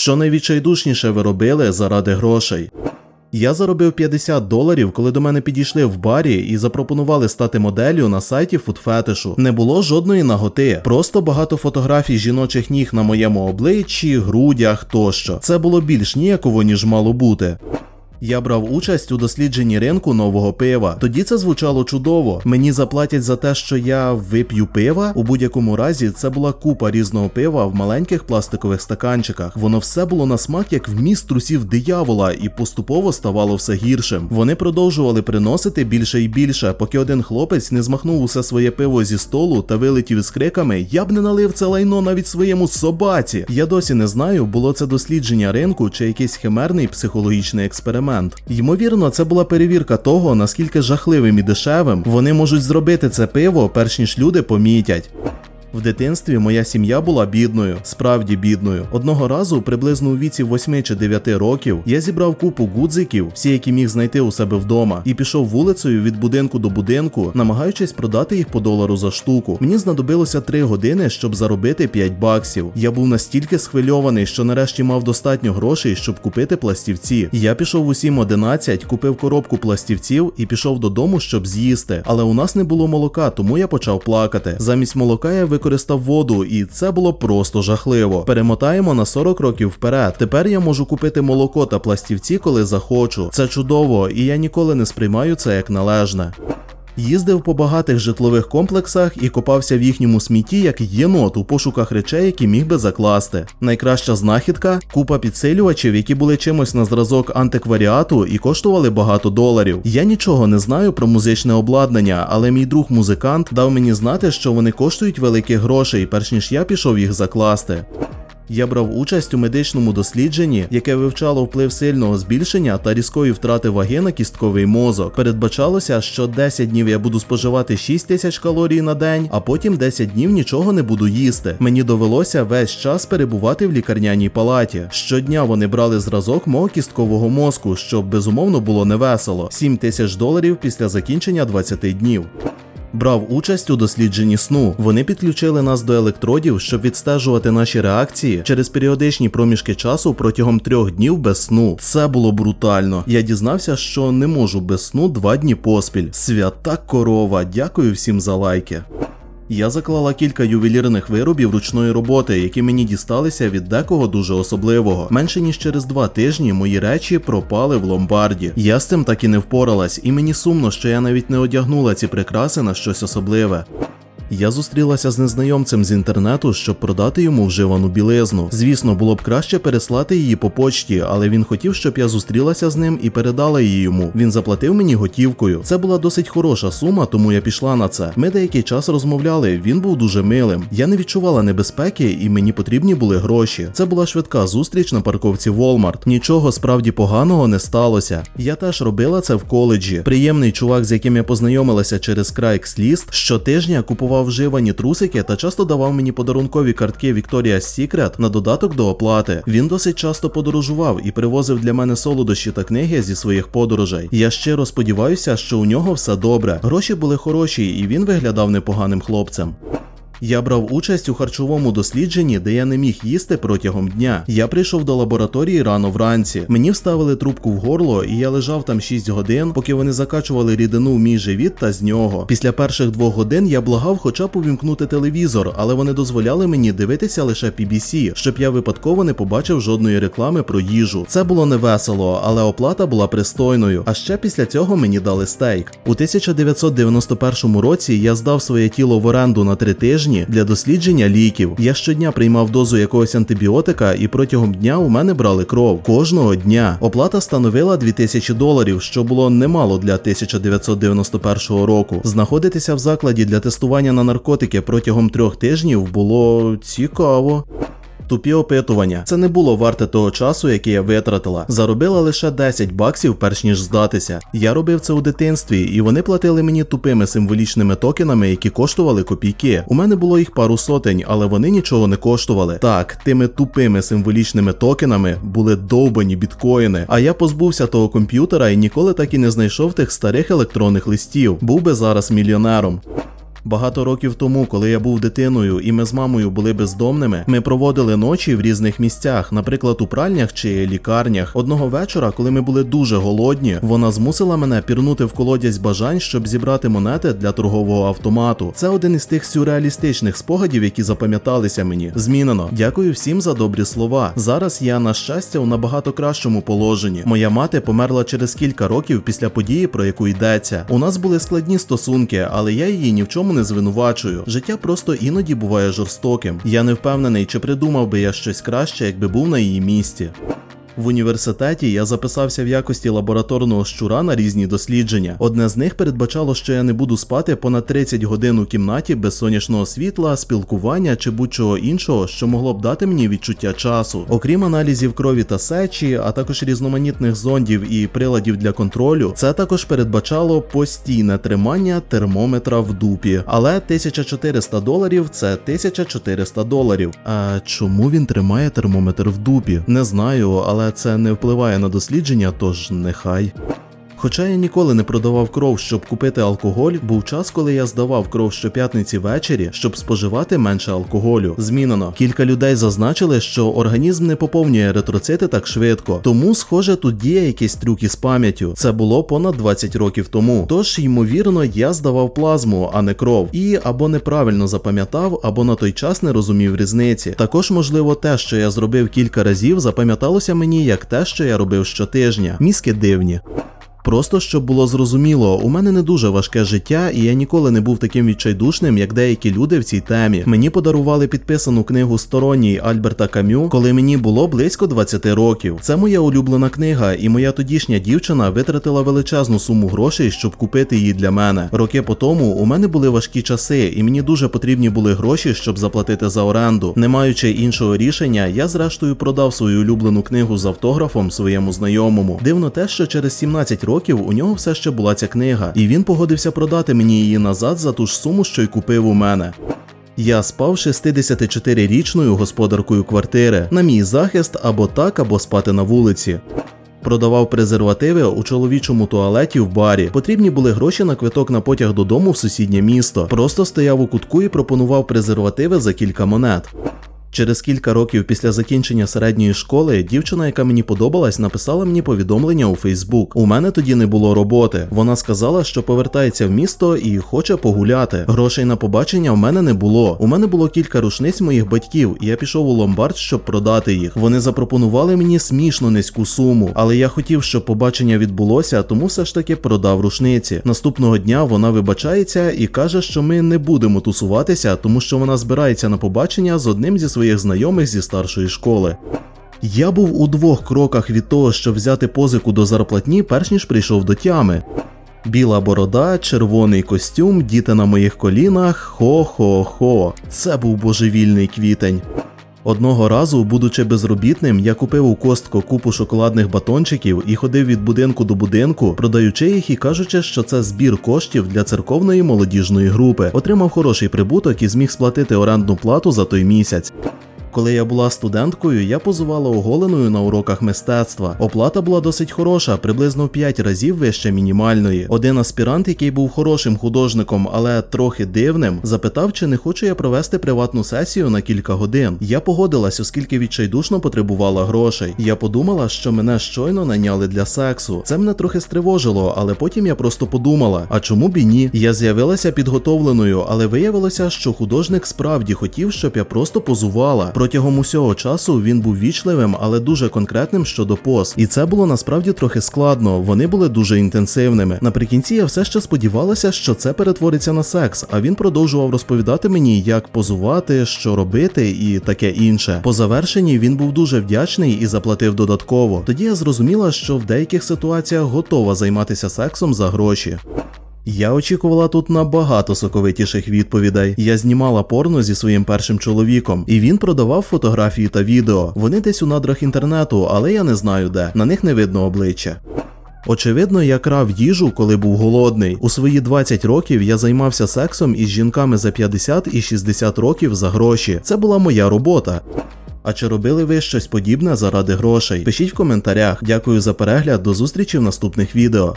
Що найвідчайдушніше ви робили заради грошей? Я заробив 50 доларів, коли до мене підійшли в барі і запропонували стати моделлю на сайті фудфетишу. Не було жодної наготи, просто багато фотографій жіночих ніг на моєму обличчі, грудях тощо. Це було більш ніяково, ніж мало бути. Я брав участь у дослідженні ринку нового пива. Тоді це звучало чудово. Мені заплатять за те, що я вип'ю пива. У будь-якому разі це була купа різного пива в маленьких пластикових стаканчиках. Воно все було на смак, як вміст трусів диявола, і поступово ставало все гіршим. Вони продовжували приносити більше і більше, поки один хлопець не змахнув усе своє пиво зі столу та вилетів із криками: Я б не налив це лайно навіть своєму собаці. Я досі не знаю, було це дослідження ринку чи якийсь химерний психологічний експеримент. Ймовірно, це була перевірка того, наскільки жахливим і дешевим вони можуть зробити це пиво, перш ніж люди помітять. В дитинстві моя сім'я була бідною, справді бідною. Одного разу, приблизно у віці 8 чи 9 років, я зібрав купу гудзиків, всі, які міг знайти у себе вдома, і пішов вулицею від будинку до будинку, намагаючись продати їх по долару за штуку. Мені знадобилося 3 години, щоб заробити 5 баксів. Я був настільки схвильований, що нарешті мав достатньо грошей, щоб купити пластівці. Я пішов у 7.11, купив коробку пластівців і пішов додому, щоб з'їсти. Але у нас не було молока, тому я почав плакати. Замість молока я використав воду, і це було просто жахливо. Перемотаємо на 40 років вперед. Тепер я можу купити молоко та пластівці, коли захочу. Це чудово, і я ніколи не сприймаю це як належне. Їздив по багатих житлових комплексах і копався в їхньому смітті як єнот у пошуках речей, які міг би закласти. Найкраща знахідка купа підсилювачів, які були чимось на зразок антикваріату і коштували багато доларів. Я нічого не знаю про музичне обладнання, але мій друг музикант дав мені знати, що вони коштують великих грошей, перш ніж я пішов їх закласти. Я брав участь у медичному дослідженні, яке вивчало вплив сильного збільшення та різкої втрати ваги на кістковий мозок. Передбачалося, що 10 днів я буду споживати 6 тисяч калорій на день, а потім 10 днів нічого не буду їсти. Мені довелося весь час перебувати в лікарняній палаті. Щодня вони брали зразок мого кісткового мозку, що безумовно було невесело. 7 тисяч доларів після закінчення 20 днів. Брав участь у дослідженні сну. Вони підключили нас до електродів, щоб відстежувати наші реакції через періодичні проміжки часу протягом трьох днів без сну. Це було брутально. Я дізнався, що не можу без сну два дні поспіль. Свята корова. Дякую всім за лайки. Я заклала кілька ювелірних виробів ручної роботи, які мені дісталися від декого дуже особливого. Менше ніж через два тижні мої речі пропали в ломбарді. Я з цим так і не впоралась, і мені сумно, що я навіть не одягнула ці прикраси на щось особливе. Я зустрілася з незнайомцем з інтернету, щоб продати йому вживану білизну. Звісно, було б краще переслати її по почті, але він хотів, щоб я зустрілася з ним і передала її йому. Він заплатив мені готівкою. Це була досить хороша сума, тому я пішла на це. Ми деякий час розмовляли. Він був дуже милим. Я не відчувала небезпеки, і мені потрібні були гроші. Це була швидка зустріч на парковці Walmart. Нічого справді поганого не сталося. Я теж робила це в коледжі. Приємний чувак, з яким я познайомилася через Craigslist, щотижня купував вживані трусики та часто давав мені подарункові картки Victoria's Secret на додаток до оплати. Він досить часто подорожував і привозив для мене солодощі та книги зі своїх подорожей. Я щиро сподіваюся, що у нього все добре. Гроші були хороші, і він виглядав непоганим хлопцем. Я брав участь у харчовому дослідженні, де я не міг їсти протягом дня. Я прийшов до лабораторії рано вранці. Мені вставили трубку в горло, і я лежав там 6 годин, поки вони закачували рідину в мій живіт та з нього. Після перших двох годин я благав хоча б увімкнути телевізор, але вони дозволяли мені дивитися лише PBC, щоб я випадково не побачив жодної реклами про їжу. Це було невесело, але оплата була пристойною. А ще після цього мені дали стейк. У 1991 році я здав своє тіло в оренду на три тижні для дослідження ліків. Я щодня приймав дозу якогось антибіотика, і протягом дня у мене брали кров. Кожного дня оплата становила 2000 доларів, що було немало для 1991 року. Знаходитися в закладі для тестування на наркотики протягом трьох тижнів було цікаво. Тупі опитування. Це не було варте того часу, який я витратила. Заробила лише 10 баксів, перш ніж здатися. Я робив це у дитинстві, і вони платили мені тупими символічними токенами, які коштували копійки. У мене було їх пару сотень, але вони нічого не коштували. Так, тими тупими символічними токенами були довбані біткоїни. А я позбувся того комп'ютера і ніколи так і не знайшов тих старих електронних листів. Був би зараз мільйонером. Багато років тому, коли я був дитиною і ми з мамою були бездомними, ми проводили ночі в різних місцях, наприклад, у пральнях чи лікарнях. Одного вечора, коли ми були дуже голодні, вона змусила мене пірнути в колодязь бажань, щоб зібрати монети для торгового автомату. Це один із тих сюрреалістичних спогадів, які запам'яталися мені. Змінено. Дякую всім за добрі слова. Зараз я на щастя у набагато кращому положенні. Моя мати померла через кілька років після події, про яку йдеться. У нас були складні стосунки, але я її ні в чому не звинувачую. Життя просто іноді буває жорстоким. Я не впевнений, чи придумав би я щось краще, якби був на її місці. В університеті я записався в якості лабораторного щура на різні дослідження. Одне з них передбачало, що я не буду спати понад 30 годин у кімнаті без сонячного світла, спілкування чи будь-чого іншого, що могло б дати мені відчуття часу. Окрім аналізів крові та сечі, а також різноманітних зондів і приладів для контролю, це також передбачало постійне тримання термометра в дупі. Але 1400 доларів це 1400 доларів. А чому він тримає термометр в дупі? Не знаю, але це не впливає на дослідження, тож нехай. Хоча я ніколи не продавав кров, щоб купити алкоголь, був час, коли я здавав кров щоп'ятниці ввечері, щоб споживати менше алкоголю. Змінено. Кілька людей зазначили, що організм не поповнює еритроцити так швидко. Тому, схоже, тут діє якийсь трюк із пам'яттю. Це було понад 20 років тому. Тож, ймовірно, я здавав плазму, а не кров. І або неправильно запам'ятав, або на той час не розумів різниці. Також, можливо, те, що я зробив кілька разів, запам'яталося мені як те, що я робив щотижня. Мізки дивні. Просто щоб було зрозуміло, у мене не дуже важке життя, і я ніколи не був таким відчайдушним, як деякі люди в цій темі. Мені подарували підписану книгу Сторонній Альберта Камю, коли мені було близько 20 років. Це моя улюблена книга, і моя тодішня дівчина витратила величезну суму грошей, щоб купити її для мене. Роки по тому у мене були важкі часи, і мені дуже потрібні були гроші, щоб заплатити за оренду. Не маючи іншого рішення, я зрештою продав свою улюблену книгу з автографом своєму знайомому. Дивно те, що через 17 років у нього все ще була ця книга, і він погодився продати мені її назад за ту ж суму, що й купив у мене. Я спав 64-річною господаркою квартири на мій захист або так, або спати на вулиці. Продавав презервативи у чоловічому туалеті в барі. Потрібні були гроші на квиток на потяг додому в сусіднє місто. Просто стояв у кутку і пропонував презервативи за кілька монет. Через кілька років після закінчення середньої школи дівчина, яка мені подобалась, написала мені повідомлення у Фейсбук. У мене тоді не було роботи. Вона сказала, що повертається в місто і хоче погуляти. Грошей на побачення в мене не було. У мене було кілька рушниць моїх батьків, і я пішов у ломбард, щоб продати їх. Вони запропонували мені смішно низьку суму, але я хотів, щоб побачення відбулося, тому все ж таки продав рушниці. Наступного дня вона вибачається і каже, що ми не будемо тусуватися, тому що вона збирається на побачення з одним зі своїх знайомих зі старшої школи. Я був у двох кроках від того, щоб взяти позику до зарплатні, перш ніж прийшов до тями. Біла борода, червоний костюм, діти на моїх колінах, хо-хо-хо. Це був божевільний квітень. Одного разу, будучи безробітним, я купив у Костко купу шоколадних батончиків і ходив від будинку до будинку, продаючи їх і кажучи, що це збір коштів для церковної молодіжної групи. Отримав хороший прибуток і зміг сплатити орендну плату за той місяць. Коли я була студенткою, я позувала оголеною на уроках мистецтва. Оплата була досить хороша, приблизно в 5 разів вище мінімальної. Один аспірант, який був хорошим художником, але трохи дивним, запитав, чи не хочу я провести приватну сесію на кілька годин. Я погодилась, оскільки відчайдушно потребувала грошей. Я подумала, що мене щойно наняли для сексу. Це мене трохи стривожило, але потім я просто подумала: а чому б і ні? Я з'явилася підготовленою, але виявилося, що художник справді хотів, щоб я просто позувала. Протягом усього часу він був вічливим, але дуже конкретним щодо поз. І це було насправді трохи складно. Вони були дуже інтенсивними. Наприкінці я все ще сподівалася, що це перетвориться на секс, а він продовжував розповідати мені, як позувати, що робити і таке інше. По завершенні він був дуже вдячний і заплатив додатково. Тоді я зрозуміла, що в деяких ситуаціях готова займатися сексом за гроші. Я очікувала тут набагато соковитіших відповідей. Я знімала порно зі своїм першим чоловіком, і він продавав фотографії та відео. Вони десь у надрах інтернету, але я не знаю де. На них не видно обличчя. Очевидно, я крав їжу, коли був голодний. У свої 20 років я займався сексом із жінками за 50 і 60 років за гроші. Це була моя робота. А чи робили ви щось подібне заради грошей? Пишіть в коментарях. Дякую за перегляд, до зустрічі в наступних відео.